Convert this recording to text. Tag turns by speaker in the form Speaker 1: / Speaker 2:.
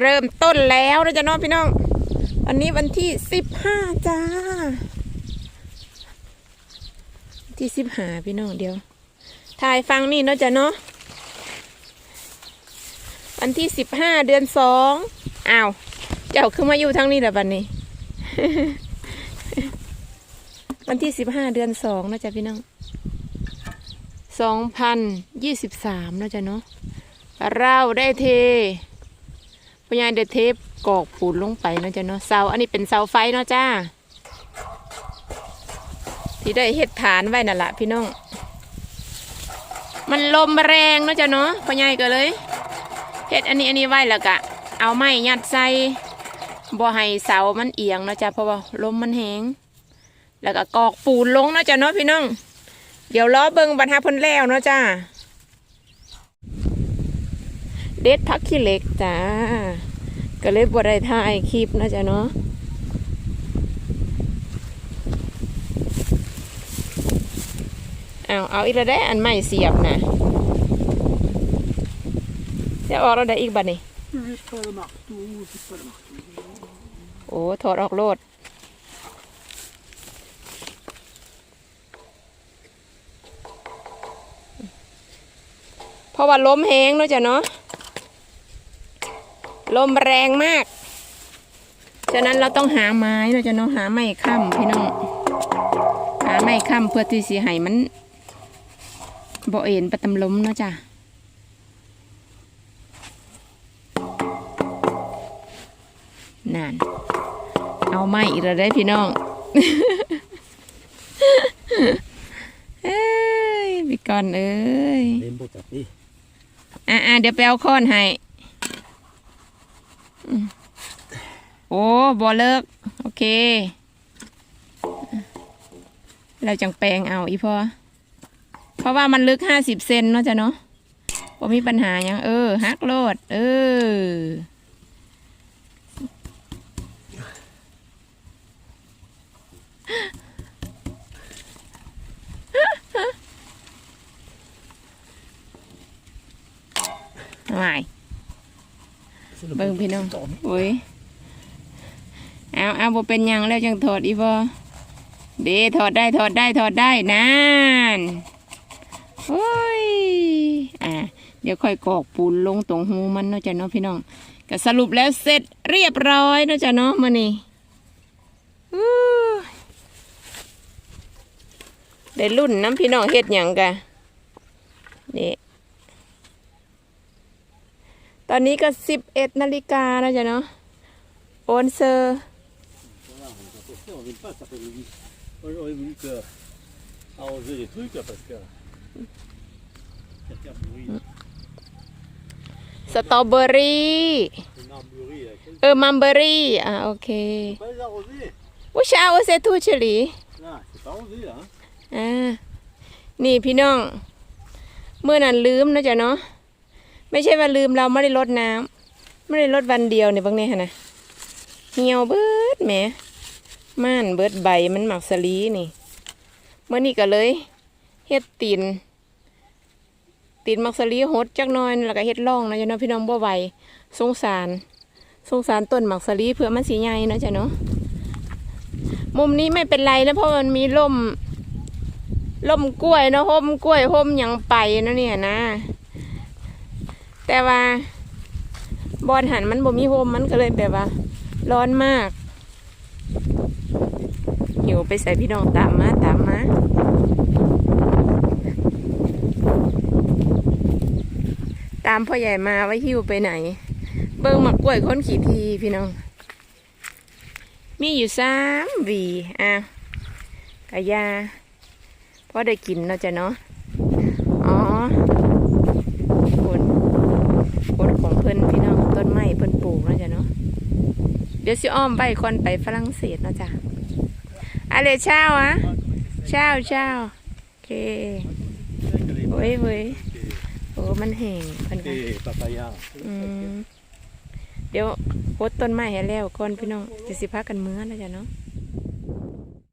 Speaker 1: เริ่มต้นแล้วนะจ๊ะน้องพี่น้อง วันนี้วันที่สิบห้าจ้าวันที่สิบห้าพี่น้องเดียว ถ่ายฟังนี่เนาะจ๊ะเนาะวันที่สิบห้าเดือนสองอ้าว เจ้าคือมาอยู่ทั้งนี้แหละบัดนนี้ วันที่สิบห้าเดือนสองนะจ๊ะพี่น้องสองพันยี่สิบสามนะจ๊ะเนาะเราได้เท พญายได้เทปกอกปูนลงไปเนาะจ๊ะเนาะเสาอันนี้เป็นเสาไฟเนาะจ้า ที่ได้เฮ็ดฐานไว้นั่นแหละพี่น้อง มันลมแรงเนาะจ๊ะเนาะพญายก็เลยเฮ็ดอันนี้อันนี้ไว้แล้วก็เอาไม้ยัดใส่บ่ให้เสามันเอียงเนาะจ๊ะเพราะว่าลมมันแหงแล้วก็กอกปูนลงเนาะจ๊ะเนาะพี่น้อง เดี๋ยวล้อเบิงบรรทัดพ้นแล้วเนาะจ้า เด็ดพักขี้เหล็กจ้า ก็เลยบ่ได้ถ่ายคลิปนาะจ๊ะเนาะเอาเอาอีกแล้วได้อันใหม่เสียบนะจะออกแล้วได้อีกบัดนี้โอ้ถอดออกโลดเพราะว่าล้มแห้งเนาะจ้ะเนาะ ลมแรงมาก ฉะนั้นเราต้องหาไม้เนาะจ้ะเนาะหาไม้ค้ำพี่น้อง หาไม้ค้ำเพื่อที่สิให้มันบ่เอ็นประตำลมเนาะจ้ะนั่นเอาไม่อีกแล้วได้พี่น้องเอ้ยพี่กอนเอ้ย
Speaker 2: Limbo tapé.
Speaker 1: อะอะเดี๋ยวไปเอาค้อนให้อืม โอ้บอเลิก โอเค เราจังแปลงเอาอีพอ เพราะว่ามันลึกห้าสิบเซนเนาะจ้ะเนาะพอมีปัญหาหยังเออฮักโลด เออไม่
Speaker 2: C'est le
Speaker 1: เบิ่ง
Speaker 2: bon
Speaker 1: พี่น้อง
Speaker 2: temps.
Speaker 1: โอ้ย เอาเอาบ่เป็นยังแล้วจังถอดอีพอเดถอดได้ถอดได้ถอดได้นานโอ้ยอะเดี๋ยวค่อยกรอกปูนลงตรงหูมันเนาะจ้ะเนาะพี่น้องก็สรุปแล้วเสร็จเรียบร้อยเนาะจ้ะเนาะมื้อนี้อู้ได้รุ่นน้ำพี่น้องเฮ็ดหยังกะนี่ตอนนี้ก็สิบเอ็ดนาฬิกาแล้วจ้ะเนาะโอนเซอร์
Speaker 2: on a testé, on vient pas cet après-midi. Moi, j'aurais voulu que arroser les trucs là, parce que. Quelqu'un bruit.
Speaker 1: สตรอเบอรี่
Speaker 2: Une armurerie là. Quel-
Speaker 1: เออ มัมเบอรี่ อะโอเค
Speaker 2: Pas les arroser
Speaker 1: ว่าเช้าเซทูเฉลี
Speaker 2: Là, c'est pas arrosé là. Hein.
Speaker 1: อ่า นี่พี่น้อง เมื่อนั้นลืมนะจ๊ะเนาะ ไม่ใช่ว่าลืมเราไม่ได้ลดน้ำ ไม่ได้ลดวันเดียวเนี่ยบางเนี่ยนะเหี่ยวเบิดแหม ม่านเบิดใบมันหมักสลีนี่เมื่อนี้ก็เลยเฮ็ดตีนตีนหมักสลีหดจักน้อยแล้วก็เฮ็ดร่องนะจ๊ะเนาะพี่น้องบ่ไหวสงสารสงสารต้นหมักสลีเพื่อมันสีใหญ่นะจ๊ะเนาะมุมนี้ไม่เป็นไรนะเพราะมันมีร่มล่มกล้วยนะห่มกล้วยห่มหยังไปนะเนี่ยนะ แต่ว่าบอนหันมันบ่มีห่มมันก็เลยแบบว่า ร้อนมาก วไปใส่พี่น้องตามมาตามมาตามพ่อใหญ่มาว่าหิวไปไหน เบิ่งหมักกล้วยค้นขี่ทีพี่น้อง มีอยู่สามวีอะกะยาพอได้กินเนาะจ้ะเนาะอ๋อผลผลของเพิ่นพี่น้องต้นไม้เพิ่นปลูกเนาะจ้ะเนาะเดี๋ยวสิอ้อมไปคอนไปฝรั่งเศสเนาะจ้ะ อะไรเช้าอะเช้าเช้าโอเคโอ้ยเว้ยโอ้มันแห้งเพิ่นก็
Speaker 2: Et papaya.
Speaker 1: อืมเดี๋ยวโพดต้นไม้ให้แล้วก่อนพี่น้องจะสิพากันเมื้อนะจ้ะเนาะ
Speaker 2: Ah,